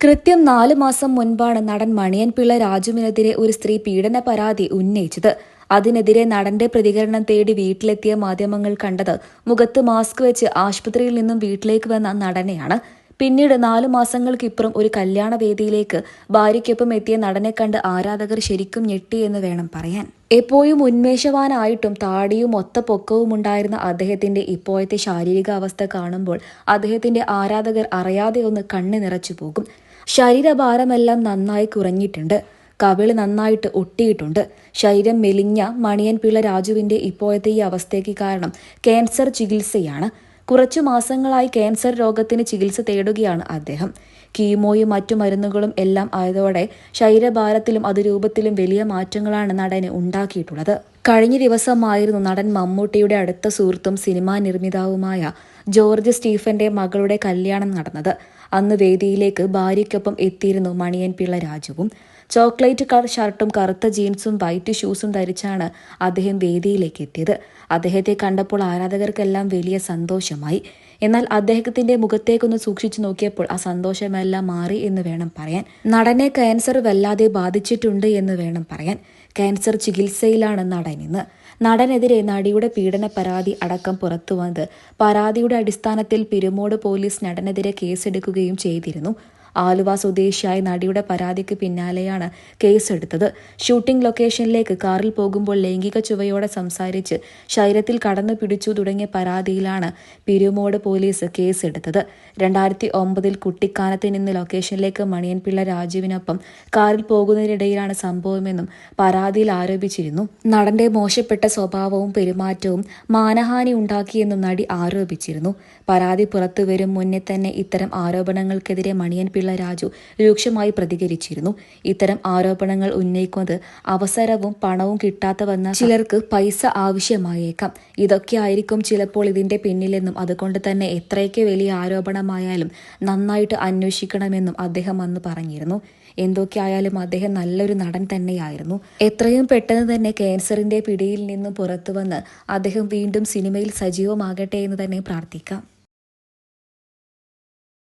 കൃത്യം നാലു മാസം മുൻപാണ് നടൻ മണിയൻപിള്ള രാജുവിനെതിരെ ഒരു സ്ത്രീ പീഡന പരാതി ഉന്നയിച്ചത്. അതിനെതിരെ നടന്റെ പ്രതികരണം തേടി വീട്ടിലെത്തിയ മാധ്യമങ്ങൾ കണ്ടത് മുഖത്ത് മാസ്ക് വെച്ച് ആശുപത്രിയിൽ നിന്നും വീട്ടിലേക്ക് വന്ന നടനെയാണ്. പിന്നീട് നാലു മാസങ്ങൾക്കിപ്പുറം ഒരു കല്യാണ വേദിയിലേക്ക് ഭാര്യയ്ക്കൊപ്പം എത്തിയ നടനെ കണ്ട് ആരാധകർ ശരിക്കും ഞെട്ടി എന്ന് വേണം പറയാൻ. എപ്പോഴും ഉന്മേഷവാനായിട്ടും താടിയും ഒത്ത പൊക്കവും ഉണ്ടായിരുന്ന അദ്ദേഹത്തിന്റെ ഇപ്പോഴത്തെ ശാരീരിക അവസ്ഥ കാണുമ്പോൾ അദ്ദേഹത്തിന്റെ ആരാധകർ അറിയാതെ ഒന്ന് കണ്ണു നിറച്ചു പോകും. ശരീരഭാരമെല്ലാം നന്നായി കുറഞ്ഞിട്ടുണ്ട്. കവിൾ നന്നായിട്ട് ഒട്ടിയിട്ടുണ്ട്. ശരീരം മെലിഞ്ഞ മണിയൻ പിള്ള രാജുവിന്റെ ഇപ്പോഴത്തെ ഈ അവസ്ഥയ്ക്ക് കാരണം ക്യാൻസർ ചികിത്സയാണ്. കുറച്ചു മാസങ്ങളായി ക്യാൻസർ രോഗത്തിന് ചികിത്സ തേടുകയാണ് അദ്ദേഹം. കീമോയും മറ്റു മരുന്നുകളും എല്ലാം ആയതോടെ ശരീരഭാരത്തിലും അതിരൂപത്തിലും വലിയ മാറ്റങ്ങളാണ് നടന് ഉണ്ടാക്കിയിട്ടുള്ളത്. കഴിഞ്ഞ ദിവസമായിരുന്നു നടൻ മമ്മൂട്ടിയുടെ അടുത്ത സുഹൃത്തും സിനിമാ നിർമ്മിതാവുമായ ജോർജ് സ്റ്റീഫന്റെ മകളുടെ കല്യാണം നടന്നത്. അന്ന് വേദിയിലേക്ക് ഭാര്യയ്ക്കൊപ്പം എത്തിയിരുന്നു മണിയൻ പിള്ള രാജുവും. ചോക്ലേറ്റ് കളർ ഷർട്ടും കറുത്ത ജീൻസും വൈറ്റ് ഷൂസും ധരിച്ചാണ് അദ്ദേഹം വേദിയിലേക്ക് എത്തിയത്. അദ്ദേഹത്തെ കണ്ടപ്പോൾ ആരാധകർക്കെല്ലാം വലിയ സന്തോഷമായി. എന്നാൽ അദ്ദേഹത്തിന്റെ മുഖത്തേക്കൊന്ന് സൂക്ഷിച്ചു നോക്കിയപ്പോൾ ആ സന്തോഷമെല്ലാം മാറി എന്ന് വേണം പറയാൻ. നടനെ ക്യാൻസർ വല്ലാതെ ബാധിച്ചിട്ടുണ്ട് എന്ന് വേണം പറയാൻ. ക്യാൻസർ ചികിത്സയിലാണ് നടൻ ഇന്ന്. നടനെതിരെ നടിയുടെ പീഡന പരാതി അടക്കം പുറത്തു പുറത്തുവന്നത് പരാതിയുടെ അടിസ്ഥാനത്തിൽ പിരുമോട് പോലീസ് നടനെതിരെ കേസെടുക്കുകയും ചെയ്തിരുന്നു. ആലുവ സ്വദേശിയായ നടിയുടെ പരാതിക്ക് പിന്നാലെയാണ് കേസെടുത്തത്. ഷൂട്ടിംഗ് ലൊക്കേഷനിലേക്ക് കാറിൽ പോകുമ്പോൾ ലൈംഗിക ചുവയോടെ സംസാരിച്ച് ശരീരത്തിൽ കടന്നു പിടിച്ചു തുടങ്ങിയ പരാതിയിലാണ് പിരുമോട് പോലീസ് കേസെടുത്തത്. രണ്ടായിരത്തി ഒമ്പതിൽ കുട്ടിക്കാനത്ത് നിന്ന് ലൊക്കേഷനിലേക്ക് മണിയൻപിള്ള രാജുവിനൊപ്പം കാറിൽ പോകുന്നതിനിടയിലാണ് സംഭവമെന്നും പരാതിയിൽ ആരോപിച്ചിരുന്നു. നടന്റെ മോശപ്പെട്ട സ്വഭാവവും പെരുമാറ്റവും മാനഹാനി ഉണ്ടാക്കിയെന്നും നടി ആരോപിച്ചിരുന്നു. പരാതി പുറത്തുവരും മുന്നേ തന്നെ ഇത്തരം ആരോപണങ്ങൾക്കെതിരെ മണിയൻ പിള്ള രാജു രൂക്ഷമായി പ്രതികരിച്ചിരുന്നു. ഇത്തരം ആരോപണങ്ങൾ ഉന്നയിക്കുന്നത് അവസരവും പണവും കിട്ടാത്തവെന്ന ചിലർക്ക് പൈസ ആവശ്യമായേക്കാം. ഇതൊക്കെ ആയിരിക്കും ചിലപ്പോൾ ഇതിന്റെ പിന്നിലെന്നും അതുകൊണ്ട് തന്നെ എത്രയൊക്കെ വലിയ ആരോപണമായാലും നന്നായിട്ട് അന്വേഷിക്കണമെന്നും അദ്ദേഹം അന്ന് പറഞ്ഞിരുന്നു. എന്തൊക്കെയായാലും അദ്ദേഹം നല്ലൊരു നടൻ തന്നെയായിരുന്നു. എത്രയും പെട്ടെന്ന് തന്നെ ക്യാൻസറിന്റെ പിടിയിൽ നിന്നും പുറത്തുവന്ന് അദ്ദേഹം വീണ്ടും സിനിമയിൽ സജീവമാകട്ടെ എന്ന് തന്നെ പ്രാർത്ഥിക്കാം.